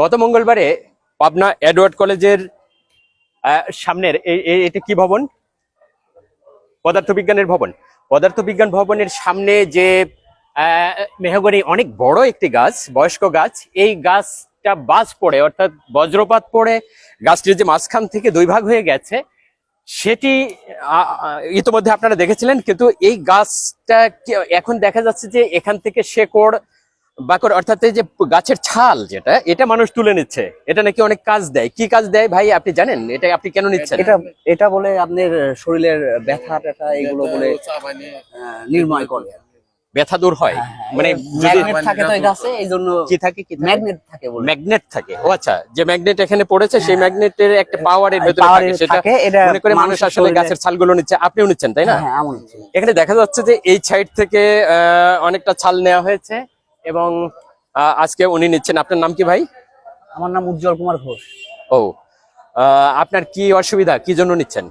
গত মঙ্গলবারে পাবনা এডওয়ার্ড কলেজের সামনের এটা কি ভবন? পদার্থবিজ্ঞানের ভবন। পদার্থবিজ্ঞান ভবনের সামনে যে মেহগনি, অনেক বড় একটি গাছ, বয়স্ক গাছ, এই গাছটা বাজ পড়ে, অর্থাৎ বজ্রপাত পড়ে, গাছটির যে মাঝখান থেকে দুই ভাগ হয়ে গেছে, সেটি ইতিমধ্যে আপনারা দেখেছিলেন, কিন্তু এই গাছটা এখন দেখা যাচ্ছে যে এখান থেকে শেকড় বাকর অর্থাৎ এই যে গাছের ছাল যেটা এটা মানুষ তুলে নিচ্ছে। এটা নাকি অনেক কাজ দেয়। কি কাজ দেয় ভাই আপনি জানেন? এটা আপনি কেন নিচ্ছেন? এটা এটা বলে আপনার শরীরের ব্যথা ট্যাথা এগুলো বলে নির্ময় করে। ব্যথা দূর হয়? মানে ম্যাগনেট থাকে তো গাছে এই জন্য কি থাকে কি ম্যাগনেট থাকে বলে। ম্যাগনেট থাকে। ও আচ্ছা যে ম্যাগনেট এখানে পড়েছে সেই ম্যাগনেটের একটা পাওয়ারের ভেতরে থাকে। সেটা মনে করে মানুষ আসলে গাছের ছালগুলো নিচ্ছে। আপনিও নিচ্ছেন তাই না? হ্যাঁ। এখানে দেখা যাচ্ছে যে এই সাইড থেকে আহ, অনেকটা ছাল নেওয়া হয়েছে। এবং আজকে উনি নিচ্ছেন। আপনার নাম কি ভাই? আমার নাম উজ্জ্বল কুমার ঘোষ। ও আপনার কি অসুবিধা? কি জন্য নিচ্ছেন?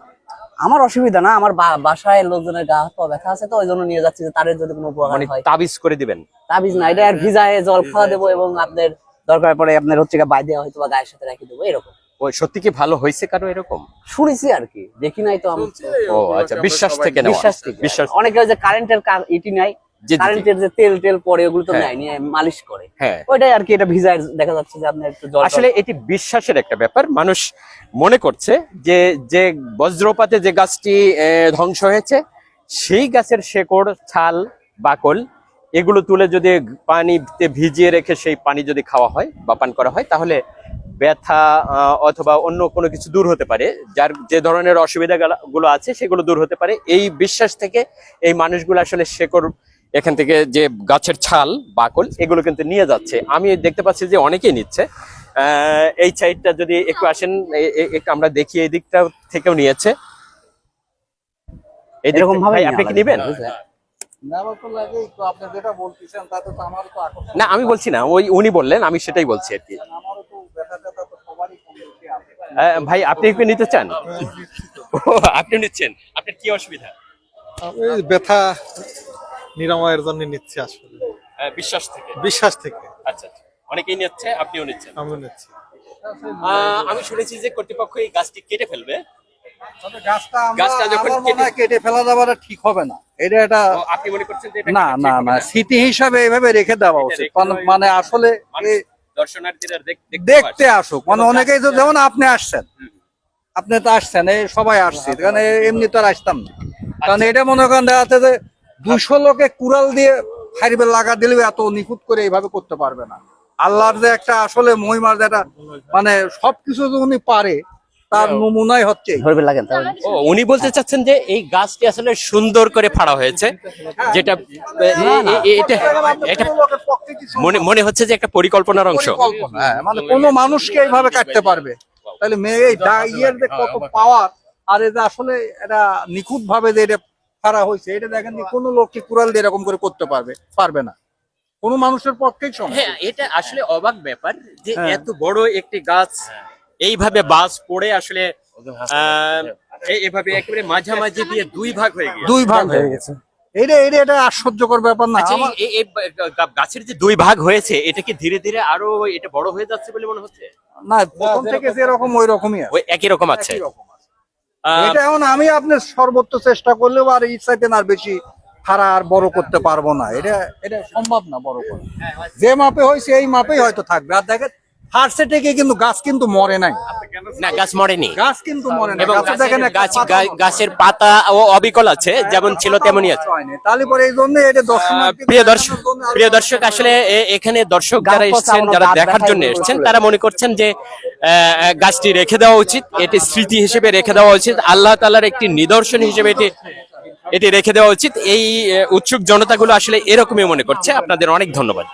আমার অসুবিধা না আমার বাসায় লোকজনের গা হাত পা ব্যথা আছে তো ওই জন্য নিয়ে যাচ্ছি যে তাদের যদি কোনো উপকার মানে হয়। তাবিজ করে দিবেন? তাবিজ না এটা আর ভিজায় জল খাওয়া দেবো এবং আপনার দরকার পড়ে আপনার হচ্ছে বাই দেওয়া হয়তো বা গায়ের সাথে রেখে দেবো এরকম। ও সত্যি কি ভালো হয়েছে কারও এরকম? শুনেছি আর কি দেখি নাই তো আমি। ও আচ্ছা বিশ্বাস থেকে বিশ্বাস বিশ্বাস অনেকে ওই যে কারেন্টের ইটি নাই। কারেন্টের যে তেল টেল পরে ওগুলো তো হ্যাঁ। নেয় নিয়ে মালিশ করে। হ্যাঁ। ওইটাই আর কি এটা ভিজায় দেখা যাচ্ছে যে আপনার একটু আসলে এটি বিশ্বাসের একটা ব্যাপার। মানুষ মনে করছে যে যে বজ্রপাতে যে গাছটি ধ্বংস হয়েছে সেই গাছের শেকড় ছাল বাকল এগুলো তুলে যদি পানিতে ভিজিয়ে রেখে সেই পানি যদি খাওয়া হয় বা পান করা হয় তাহলে ব্যথা অথবা অন্য কোনো কিছু দূর হতে পারে। যার যে ধরনের অসুবিধা গুলো আছে সেগুলো দূর হতে পারে। এই বিশ্বাস থেকে এই মানুষগুলো আসলে শেকড় এখান থেকে যে গাছের ছাল বাকল এগুলো কিন্তু নিয়ে যাচ্ছে। আমি দেখতে পাচ্ছি যে অনেকেই নিচ্ছে। আহ, এই সাইডটা যদি একটু আসেন একটু আমরা দেখি এই দিকটা থেকেও নিয়েছে। এই এরকম ভাবে আপনি কি নিবেন? তো আকর্ষণ। না আমি বলছি না ওই উনি বললেন আমি সেটাই বলছি আর কি। ভাই আপনি কি নিতে চান? ও, আপনি নিচ্ছেন। আপনার কি অসুবিধা? ব্যথা নিরাময়ের জন্য নিচ্ছি আসলে। বিশ্বাস থেকে? বিশ্বাস থেকে। আচ্ছা আচ্ছা। অনেকেই নিচ্ছে আপনিও নিচ্ছেন। আমি নিচ্ছি। আমি শুনেছি যে কর্তৃপক্ষ এই গাছটি কেটে ফেলবে। গাছটা গাছটা যখন আমার কেটে- ফেলা যাওয়াটা ঠিক হবে না। এটা এটা আপনি মনে করছেন না না না স্মৃতি হিসাবে এইভাবে রেখে দেওয়া উচিত। মানে- মানে আসলে দর্শনার্থীরা দেখতে আসুক। মানে অনেকেই তো যেমন আপনি আসছেন। আপনি তো আসছেন এই সবাই আসছে। কারণ এমনি তো আর আসতাম না। কারণ এটা মনে করেন দেখা যাচ্ছে যে দুশো লোকে কুড়াল দিয়ে ফাইবে লাগা দিলেও এত নিখুঁত করে এইভাবে করতে পারবে না। আল্লাহর যে একটা আসলে মহিমার যে একটা মানে সবকিছু যে উনি পারে তার নমুনাই হচ্ছে ধরবে লাগেন উনি বলতে চাচ্ছেন যে এই গাছটি আসলে সুন্দর করে ফাড়া হয়েছে। যেটা এটা এটা মনে মনে হচ্ছে যে একটা পরিকল্পনার অংশ। হ্যাঁ, মানে কোনো মানুষকে এইভাবে কাটতে পারবে। তাহলে মেয়ে এই ইয়ের যে কত পাওয়ার আর যে আসলে এটা নিখুঁত ভাবে যে এটা ফারা হয়েছে এটা দেখেন যে কোনো লোককে কুড়াল দিয়ে এরকম করে করতে পারবে পারবে না। কোনো মানুষের পক্ষেই সম্ভব হ্যাঁ এটা আসলে অবাক ব্যাপার যে হ্যাঁ। এত বড় একটি গাছ এইভাবে বাস পড়ে আসলে আহ, এ- এভাবে একেবারে মাঝামাঝি দিয়ে দুই ভাগ হয়ে গিয়েছে। দুই ভাগ হয়ে গেছে। এটা এটা এটা আশ্চর্যকর ব্যাপার না। আচ্ছা, গাছের যে দুই ভাগ হয়েছে এটা কি ধীরে ধীরে আরও এটা বড় হয়ে যাচ্ছে বলে মনে হচ্ছে? না প্রথম থেকে যেরকম ওই রকমই ওই একই রকম আছে একই রকম আছে। আহ, এটা এখন আমি আপনার সর্বোচ্চ চেষ্টা করলেও আর ইচ্ছাতে আর বেশি হারা আর বড় করতে পারব না। এটা এটা সম্ভব না বড় করে। যে মাপে হয়েছে এই মাপেই হয়তো থাকবে। আর দেখেন হারসে থেকে কিন্তু গাছ কিন্তু মরে নাই। না গাছ মরেনি। গাছ কিন্তু মরে নাই। এবং দেখেন গাছের- গাছ পাতা গাছের পাতা ও অবিকল আছে যেমন ছিল তেমনই আছে। তাহলে পরে এই জন্য এটা দর্শনার্থী প্রিয় দর্শক প্রিয় দর্শক আসলে এখানে দর্শক যারা এসেছেন যারা দেখার জন্য এসেছেন তারা মনে করছেন যে আহ, গাছটি রেখে দেওয়া উচিত এটি স্মৃতি হিসেবে রেখে দেওয়া উচিত আল্লাহ তাআলার একটি নিদর্শন হিসেবে এটি এটি রেখে দেওয়া উচিত। এই উৎসুক জনতাগুলো আসলে এরকমই মনে করছে। আপনাদের অনেক ধন্যবাদ।